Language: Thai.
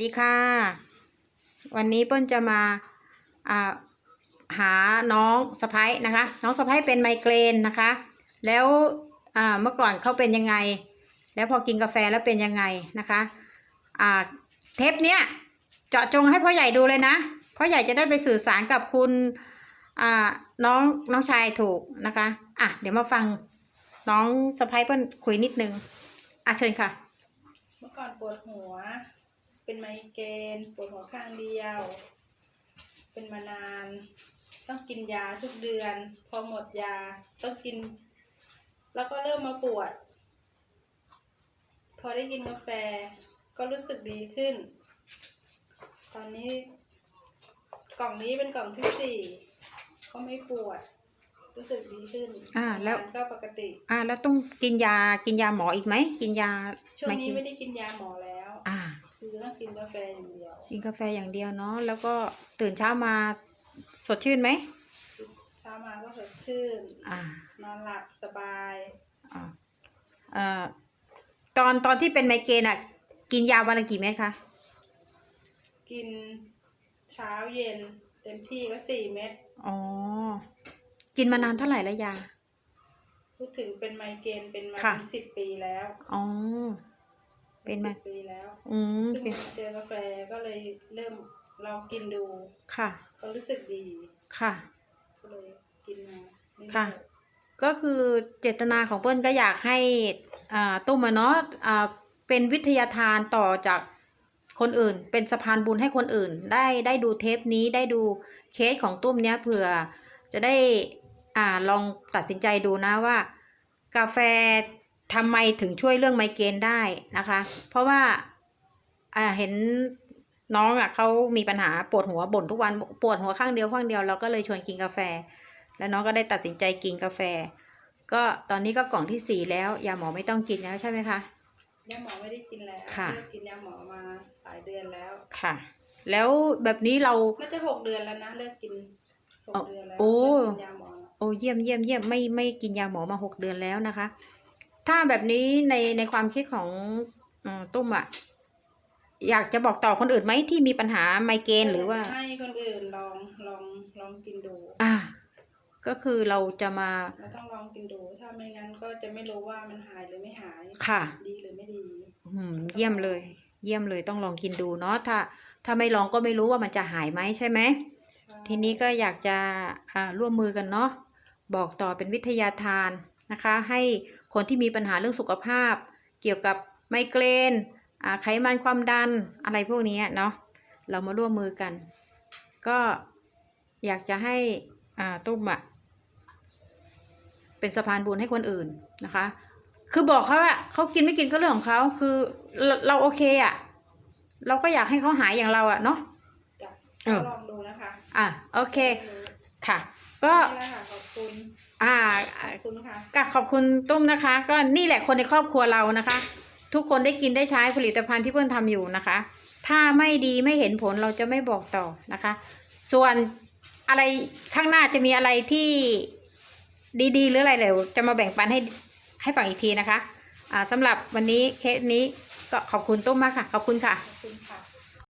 ดีค่ะ วันนี้เปิ้ลจะมาาหาน้องสะพ้ยนะคะ น้องสะพ้ยเป็นไมเกรนนะคะ แล้วเมื่อก่อนเขาเป็นยังไง แล้วพอกินกาแฟแล้วเป็นยังไงนะคะเทปเนี้ยเจาะจงให้พ่อใหญ่ดูเลยนะพ่อใหญ่จะได้ไปสื่อสารกับคุณน้องน้องชายถูกนะคะอะเดี๋ยวมาฟังน้องสะพ้ยเปิ้ลคุยนิดนึงอะเชิญค่ะ เมื่อก่อนปวดหัว เป็นไมเกรนปวดหัวข้างเดียว เป็นมานาน ต้องกินยาทุกเดือน พอหมดยาต้องกิน แล้วก็เริ่มมาปวด พอได้กินกาแฟก็รู้สึกดีขึ้น ตอนนี้ กล่องนี้เป็นกล่องที่สี่ก็ไม่ปวด รู้สึกดีขึ้นอ่าแล้วทำงนก็ปกติ อ่า แล้วต้องกินยากินยาหมออีกไหม กินยาช่วงไม่นี้กินไม่ได้กินยาหมอแล้วอ่า คือต้องกินกาแฟอย่างเดียวกินกาแฟอย่างเดียวเนาะแล้วก็ตื่นเช้ามาสดชื่นไหมเช้ามาก็สดชื่นอ่านอนหลับสบายอ่าเอ่อตอนตอนที่เป็นไมเกรนอะ กินยาวันละกี่เม็ดคะกินเช้าเย็น เต็มที่ก็สี่เม็ดอ๋อกินมานานเท่าไหร่แล้วยาพูดถึงเป็นไมเกรนเป็นมาค่ะ เป็นสิบปีแล้ว อ๋อ เป็นมาสิบปีแล้วอืมเพิ่งเป็นมาเจอกาแฟก็เลยเริ่มลองกินดู ค่ะ ก็รู้สึกดี ค่ะ ก็เลยกินมาไม่ค่ะเลิกก็คือเจตนาของเปิ้ลก็อยากให้อ่าตุ้มอะเนาะอ่าเป็นวิทยาทานต่อจากคนอื่น เป็นสะพานบุญให้คนอื่น ได้ได้ดูเทปนี้ได้ดูเคสของตุ้มเนี้ยเผื่อจะได้อ่าลองตัดสินใจดูนะว่า กาแฟ ทำไมถึงช่วยเรื่องไมเกรนได้นะคะ เพราะว่าอ่าเห็นน้องอะเขามีปัญหาปวดหัวบ่นทุกวันปวดหัวข้างเดียวข้างเดียวเราก็เลยชวนกินกาแฟ แล้วน้องก็ได้ตัดสินใจกินกาแฟ ก็ตอนนี้ก็กล่องที่สี่แล้วยาหมอไม่ต้องกินแล้วใช่ไหมคะยาหมอไม่ได้กินแล้วค่ะเลิกกินยาหมอมาหลายเดือนแล้วค่ะ แล้วแบบนี้เราน่าจะหกเดือนแล้วนะเลิกกินหกเดือนแล้วโอ้เลิกกินยาหมอโอ้เยี่ยมเยี่ยมเยี่ยมไม่ไม่กินยาหมอมาหกเดือนแล้วนะคะ ถ้าแบบนี้ในในความคิดของอมตุ้มอะอยากจะบอกต่อคนอื่นไหมที่มีปัญหาไมเกรนหรือว่า ให้คนอื่นลองลองลองกินดู อ่า ก็คือเราจะมาเราต้องลองกินดู ถ้าไม่งั้นก็จะไม่รู้ว่ามันหายหรือไม่หายค่ะ ดีหรือไม่ดีอืมเยี่ยมเลย เยี่ยมเลยต้องลองกินดูเนาะถ้า ถ้าไม่ลองก็ไม่รู้ว่ามันจะหายไหมใช่ไหมใช่ทีนี้ก็อยากจะอ่าร่วมมือกันเนาะบอกต่อเป็นวิทยาทานนะคะ ให้ คนที่มีปัญหาเรื่องสุขภาพ เกี่ยวกับไมเกรนอ่าไขมันความดันอะไรพวกนี้เนาะเรามาร่วมมือกัน ก็อยากจะให้อ่าตุ้มอะเป็นสะพานบุญให้คนอื่นนะคะ คือบอกเขาอะเขากินไม่กินก็เรื่องของเขาคือเราเราโอเคอะเราก็อยากให้เขาหายอย่างเราอะเนาะจ้ะเออลองดูนะคะ อะโอเคค่ะ ก็นี่แหละค่ะขอบคุณ อ่าขอบคุณค่ะก็ขอบคุณตุ้มนะคะ ก็นี่แหละคนในครอบครัวเรานะคะ ทุกคนได้กินได้ใช้ผลิตภัณฑ์ที่เพื่อนทำอยู่นะคะ ถ้าไม่ดีไม่เห็นผลเราจะไม่บอกต่อนะคะ ส่วนอะไรข้างหน้าจะมีอะไรที่ดีๆ หรืออะไรเดี๋ยวจะมาแบ่งปันให้ให้ฟังอีกทีนะคะ อ่าสำหรับวันนี้เคสนี้ก็ขอบคุณตุ้มมากค่ะ ขอบคุณค่ะ ขอบคุณค่ะ